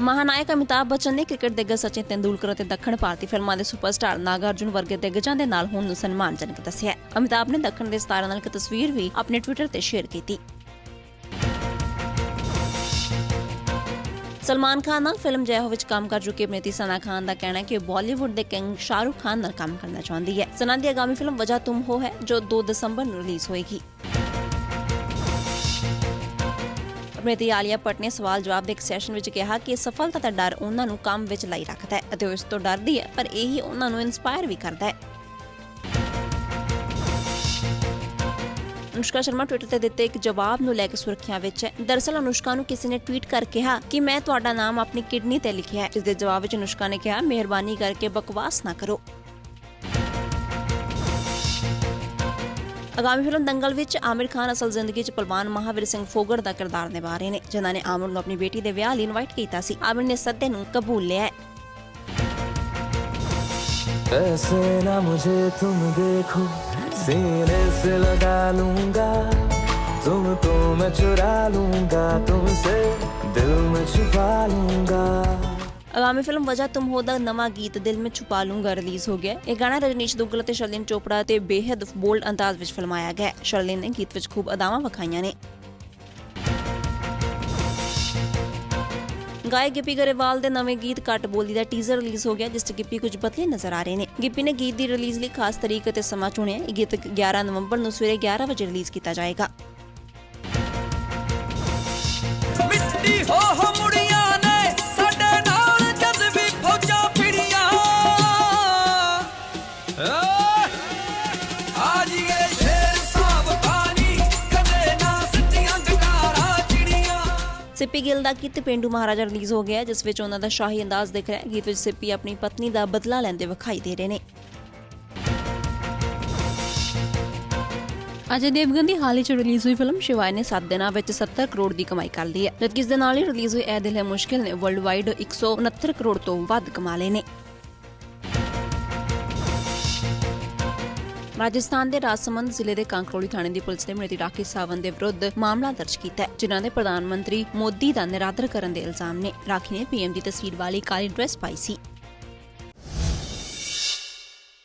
ਮਹਾਨਾਇਕ ਅਮਿਤਾਭ ਬੱਚਨ ਨੇ ਕ੍ਰਿਕਟ ਦਿੱਗਜ ਸਚਿਨ ਤੇਂਦੁਲਕਰ ਅਤੇ ਦੱਖਣ ਭਾਰਤੀ ਫਿਲਮਾਂ ਦੇ ਸੁਪਰਸਟਾਰ ਨਾਗਾਰਜੁਨ ਵਰਗੇ ਦਿੱਗਜਾਂ ਦੇ ਨਾਲ ਹੋਣ ਨੂੰ ਸਨਮਾਨਜਨਕ ਦੱਸਿਆ ਅਮਿਤਾਭ ਨੇ ਦੱਖਣ ਦੇ ਸਤਾਰਾਂ ਨਾਲ ਇੱਕ ਤਸਵੀਰ ਵੀ ਆਪਣੇ ਟਵਿੱਟਰ ਤੇ ਸ਼ੇਅਰ ਕੀਤੀ। ਸਲਮਾਨ ਖਾਨ ਨਾਲ ਫਿਲਮ ਜੈਹੋ ਵਿੱਚ ਕੰਮ ਕਰ ਚੁੱਕੀ ਅਭਿਨੇਤਰੀ ਸਨਾ ਖਾਨ ਦਾ ਕਹਿਣਾ ਹੈ ਕਿ ਬਾਲੀਵੁੱਡ ਦੇ ਕਿੰਗ ਸ਼ਾਹਰੁਖ ਖਾਨ ਨਾਲ ਕੰਮ ਕਰਨਾ ਚਾਹੁੰਦੀ ਹੈ। ਸਨਾ ਦੀ ਆਗਾਮੀ ਫਿਲਮ ਵਜ੍ਹਾ ਤੁਮ ਹੋ ਹੈ, ਜੋ 2 ਦਸੰਬਰ ਨੂੰ ਰਿਲੀਜ਼ ਹੋਏਗੀ। ਅਭਿਨੇਤਰੀ ਆਲੀਆ ਭੱਟ ਨੇ ਸਵਾਲ ਜਵਾਬ ਦੇ ਇੱਕ ਸੈਸ਼ਨ ਵਿੱਚ ਕਿਹਾ ਕਿ ਸਫਲਤਾ ਦਾ ਡਰ ਉਹਨਾਂ ਨੂੰ ਕੰਮ ਵਿੱਚ ਲਾਈ ਰੱਖਦਾ ਹੈ ਅਤੇ ਉਹ ਇਸ ਤੋਂ ਡਰਦੀ ਹੈ, ਪਰ ਇਹੀ ਉਹਨਾਂ ਨੂੰ ਇਨਸਪਾਇਰ ਵੀ ਕਰਦਾ ਹੈ। ਅਨੁਸ਼ਕਾ ਸ਼ਰਮਾ ਟਵਿੱਟਰ ਤੇ ਦਿੱਤੇ ਇੱਕ ਜਵਾਬ ਨੂੰ ਲੈ ਕੇ ਸੁਰੱਖਿਆ ਵਿੱਚ ਹੈ। ਦਰਅਸਲ ਅਨੁਸ਼ਕਾ ਨੂੰ ਕਿਸੇ ਨੇ ਟਵੀਟ ਕਰ ਕਿਹਾ ਕਿ ਮੈਂ ਤੁਹਾਡਾ ਨਾਮ ਆਪਣੀ ਕਿਡਨੀ ਤੇ ਲਿਖਿਆ ਹੈ। ਜਿਸ ਦੇ ਜਵਾਬ ਵਿੱਚ ਅਨੁਸ਼ਕਾ ਨੇ ਕਿਹਾ, ਮਿਹਰਬਾਨੀ ਕਰਕੇ ਬਕਵਾਸ ਨਾ ਕਰੋ। ਆਗਾਮੀ ਫਿਲਮ ਦੰਗਲ ਵਿੱਚ ਆਮਿਰ ਖਾਨ ਅਸਲ ਜ਼ਿੰਦਗੀ 'ਚ ਪਹਿਲਵਾਨ ਮਹਾਵੀਰ ਸਿੰਘ ਫੋਗੜ ਦਾ ਕਿਰਦਾਰ ਨਿਭਾ ਰਹੇ ਨੇ ਜਿਨ੍ਹਾਂ ਨੇ ਆਮਿਰ ਨੂੰ ਆਪਣੀ ਬੇਟੀ ਦੇ ਵਿਆਹ ਲਈ ਇਨਵਾਈਟ ਕੀਤਾ ਸੀ ਆਮਿਰ ਨੇ ਸੱਦੇ ਨੂੰ ਕਬੂਲ ਲਿਆ ਹੈ ऐसे ना मुझे तुम देखो सीने से लगा लूंगा तुमको मैं चुरा लूंगा तुमसे दिल में छुपा लूंगा ਆਗਾਮੀ ਫਿਲਮ ਵਜ੍ਹਾ ਤੁਮ ਹੋ ਦਾ ਨਵਾਂ ਗੀਤ ਦਿਲ ਮੇਂ ਛੁਪਾ ਲੂੰਗਾ ਰਿਲੀਜ਼ ਹੋ ਗਿਆ ਇਹ ਗਾਣਾ ਰਜਨੀਸ਼ ਦੁੱਗਲ ਅਤੇ ਸ਼ਰਲਿਨ ਚੋਪੜਾ ਤੇ ਬੇਹੱਦ ਬੋਲਡ ਅੰਦਾਜ਼ ਵਿੱਚ ਫਿਲਮਾਇਆ ਗਿਆ ਸ਼ਰਲਿਨ ਨੇ ਗੀਤ ਵਿੱਚ ਖੂਬ ਅਦਾਵਾਂ ਵਿਖਾਈਆਂ ਨੇ ਗਾਇਕ ਗਿੱਪੀ ਗਰੇਵਾਲ ਦੇ ਨਵੇਂ ਗੀਤ ਕੱਟ ਬੋਲੀ ਦਾ ਟੀਜ਼ਰ ਰਿਲੀਜ਼ ਹੋ ਗਿਆ ਜਿਸ 'ਚ ਗਿੱਪੀ ਕੁਝ ਬਦਲੇ ਨਜ਼ਰ ਆ ਰਹੇ ਨੇ ਗਿੱਪੀ ਨੇ ਗੀਤ ਦੀ ਰਿਲੀਜ਼ ਲਈ ਖਾਸ ਤਰੀਕ ਅਤੇ ਸਮਾਂ ਚੁਣਿਆ ਇਹ ਗੀਤ 11 ਨਵੰਬਰ ਨੂੰ ਸਵੇਰੇ 11 ਵਜੇ ਰਿਲੀਜ਼ ਕੀਤਾ ਜਾਏਗਾ ਸਿੱਪੀ ਗਿੱਲ ਦਾ ਗੀਤ ਪਿੰਡੂ ਮਹਾਰਾਜਾ ਰਿਲੀਜ਼ ਹੋ ਗਿਆ ਜਿਸ ਵਿੱਚ ਉਹਨਾਂ ਦਾ ਸ਼ਾਹੀ ਅੰਦਾਜ਼ ਦਿਖ ਰਿਹਾ ਹੈ। ਗੀਤ ਵਿੱਚ ਸਿੱਪੀ ਆਪਣੀ ਪਤਨੀ ਦਾ ਬਦਲਾ ਲੈਂਦੇ ਵਿਖਾਈ ਦੇ ਰਹੇ ਨੇ। ਅਜੇ ਦੇਵਗਨ ਦੀ ਹਾਲ ਹੀ ਚ ਰਿਲੀਜ਼ ਹੋਈ ਫਿਲਮ ਸ਼ਿਵਾਏ ਨੇ 7 ਦਿਨਾਂ ਵਿੱਚ 70 ਕਰੋੜ ਦੀ ਕਮਾਈ ਕਰ ਲਈ ਹੈ, ਜਦਕਿ ਇਸ ਦੇ ਨਾਲ ਹੀ ਰਿਲੀਜ਼ ਹੋਈ ਇਹ ਦਿਲ ਹੈ ਮੁਸ਼ਕਿਲ ਨੇ ਵਰਲਡ ਵਾਈਡ 169 ਕਰੋੜ ਤੋਂ ਵੱਧ ਕਮਾ ਲਏ ਨੇ। ਰਾਜਸਥਾਨ ਦੇ ਰਾਜਸਮੰਦ ਜ਼ਿਲ੍ਹੇ ਦੇ ਕਾਂਕਰੋਲੀ ਥਾਣੇ ਦੀ ਪੁਲਿਸ ਨੇ ਮ੍ਰਿਤੀ ਰਾਖੀ ਸਾਵੰਤ ਦੇ ਵਿਰੁੱਧ ਮਾਮਲਾ ਦਰਜ ਕੀਤਾ ਹੈ, ਜਿਨ੍ਹਾਂ ਦੇ ਪ੍ਰਧਾਨ ਮੰਤਰੀ ਮੋਦੀ ਦਾ ਨਿਰਾਦਰ ਕਰਨ ਦੇ ਇਲਜ਼ਾਮ ਨੇ। ਰਾਖੀ ਨੇ ਪੀਐਮ ਦੀ ਤਸਵੀਰ ਵਾਲੀ ਕਾਲੀ ਡਰੈਸ ਪਾਈ ਸੀ।